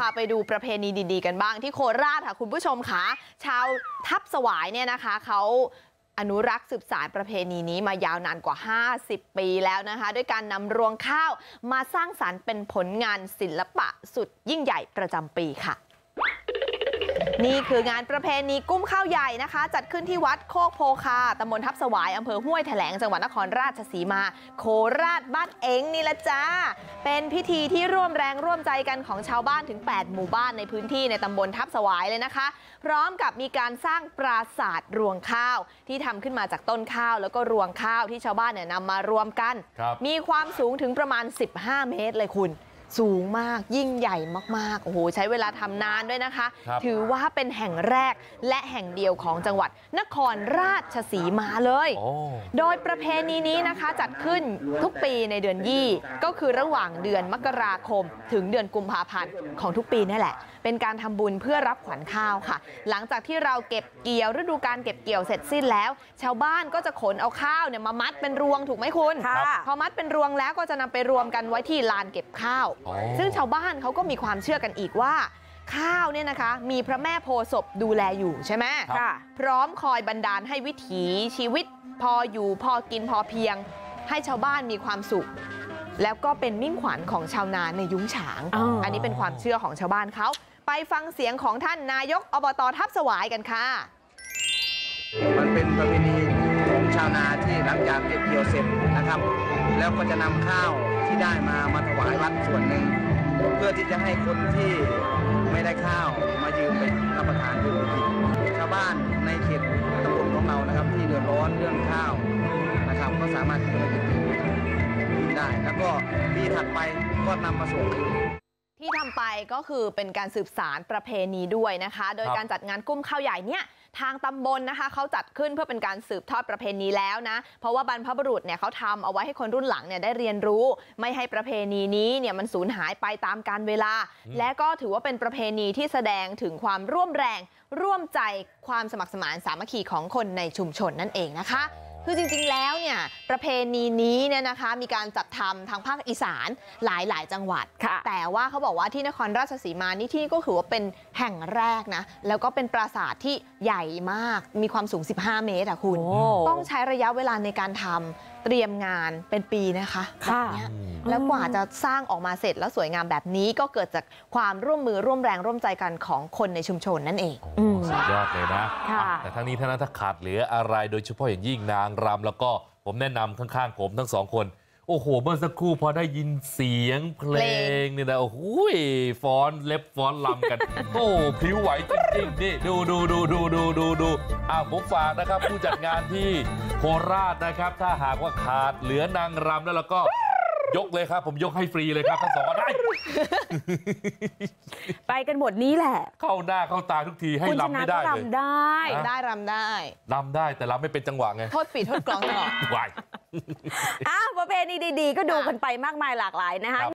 พาไปดูประเพณีดีๆกันบ้างที่โคราชค่ะคุณผู้ชมค่ะชาวทับสวายเนี่ยนะคะเขาอนุรักษ์สืบสานประเพณีนี้มายาวนานกว่า 50 ปีแล้วนะคะ ด้วยการนำรวงข้าวมาสร้างสารรค์เป็นผลงานศิลปะสุดยิ่งใหญ่ประจำปีค่ะ นี่คืองานประเพณีกุ้มข้าวใหญ่นะคะ จัดขึ้นที่วัดโคกโพคาตำบลทับสวายอำเภอห้วยแถลงจังหวัดนครราชสีมา โคราชบ้านเองนี่ละจ้า เป็นพิธีที่ร่วมแรงร่วมใจกันของชาวบ้านถึง 8 หมู่บ้านในพื้นที่ในตำบลทับสวายเลยนะคะ พร้อมกับมีการสร้างปราสาทรวงข้าว ที่ทำขึ้นมาจากต้นข้าว แล้วก็รวงข้าวที่ชาวบ้านเนี่ยนำมารวมกันครับมีความสูงถึงประมาณ 15 เมตรเลยคุณ สูงมากยิ่งใหญ่มากๆโอ้โหใช้เวลาทำนานด้วยนะคะครับถือว่าเป็นแห่งแรกและแห่งเดียวของจังหวัดนครราชสีมาเลยโอ้โดยประเพณีนี้นะคะจัดขึ้นทุกปีในเดือนยี่ ก็คือระหว่างเดือนมกราคม ถึงเดือนกุมภาพันธ์ของทุกปีนี่แหละ เป็นการทำบุญเพื่อรับขวัญข้าวค่ะ หลังจากที่เราเก็บเกี่ยวฤดูการเก็บเกี่ยวเสร็จสิ้นแล้ว ชาวบ้านก็จะขนเอาข้าวเนี่ยมามัดเป็นรวงถูกไหมคุณค่ะพอมัดเป็นรวงแล้วก็จะนำไปรวมกันไว้ที่ลานเก็บข้าวอ๋อซึ่งชาวบ้านเขาก็มีความเชื่อกันอีกว่าข้าวเนี่ยนะคะมีพระแม่โพธิ์ศพดูแลอยู่ใช่ไหมครับค่ะพร้อมคอยบันดาลให้วิถีชีวิตพออยู่พอกินพอเพียง ให้ชาวบ้านมีความสุข แล้วก็เป็นมิ่งขวัญของชาวนาในยุ้งฉางอ๋ออันนี้เป็นความเชื่อของชาวบ้านเขา ไปฟังเสียงของท่านนายกอบตทับสวายกันค่ะ มันเป็นประเพณี หลังจากเก็บเกี่ยวเสร็จนะครับ แล้วก็จะนำข้าวที่ได้มามาถวายวัดส่วนหนึ่ง เพื่อที่จะให้คนที่ไม่ได้ข้าวมายืมไปรับประทานอยู่อีชาวบ้านในเขตตำบลของเรานะครับ ที่เดือดร้อนเรื่องข้าวนะครับ ก็สามารถที่จะมาเก็บเกี่ยวได้ แล้วก็ปีถัดไปก็นำมาส่ง ที่ทำไปก็คือเป็นการสืบสารประเพณีด้วยนะคะโดยครับการจัดงานกุ้มข้าวใหญ่เนี่ยทางตำบลนะคะเขาจัดขึ้นเพื่อเป็นการสืบทอดประเพณีแล้วนะเพราะว่าบรรพบุรุษเนี่ยเขาทำเอาไว้ให้คนรุ่นหลังเนี่ยได้เรียนรู้ ไม่ให้ประเพณีนี้เนี่ยมันสูญหายไปตามกาลเวลา และก็ถือว่าเป็นประเพณีที่แสดงถึงความร่วมแรง ร่วมใจความสมัครสมานสามัคคีของคนในชุมชนนั่นเองนะคะ คือจริงๆแล้วเนี่ยประเพณีนี้เนี่ยนะคะมีการจัดทำทางภาคอีสานหลาย ๆ จังหวัดค่ะแต่ว่าเขาบอกว่าที่นครราชสีมานี่ที่ก็ถือว่าเป็นแห่งแรกนะแล้วก็เป็นปราสาทที่ใหญ่มากมีความสูง 15 เมตรอะคุณโอ้ต้องใช้ระยะเวลาในการทำเตรียมงานเป็นปีนะคะค่ะแบบเนี้ยแล้วกว่าจะสร้างออกมาเสร็จแล้วสวยงามแบบนี้ก็เกิดจากความร่วมมือร่วมแรงร่วมใจกันของคนในชุมชนนั่นเองอืมสุดยอดเลยนะค่ะอะแต่ทั้งนี้ทั้งนั้นถ้าขาดเหลืออะไรโดยเฉพาะอย่างยิ่งนางรำแล้วก็ผมแนะนำข้างๆผมทั้งสองคนโอ้โห เมื่อสักครู่พอได้ยินเสียงเพลเพลงเนี่ยนะ โอ้โหฟ้อนเล็บฟ้อนลำกัน โอ้พริ้วไหวจริงๆ นี่ ดูดูดูดูดูดูดูอะผมฝากนะครับ ผู้จัดงานที่ โคราชนะครับถ้าหากว่าขาดเหลือนางรำแล้วเราก็ยกเลยครับผมยกให้ฟรีเลยครับทั้งสองคนได้ไปกันหมดนี้แหละ เข้าหน้าเข้าตาทุกทีให้คุณชลำนะไม่ก็ได้เลยรำได้อะได้รำได้ลำได้แต่ลำไม่เป็นจังหวะไงโทษปีโทษกลองตลอดวายอ้าวประเพณีดีๆ ก็ดูกันไปมากมายหลากหลายนะคะครับ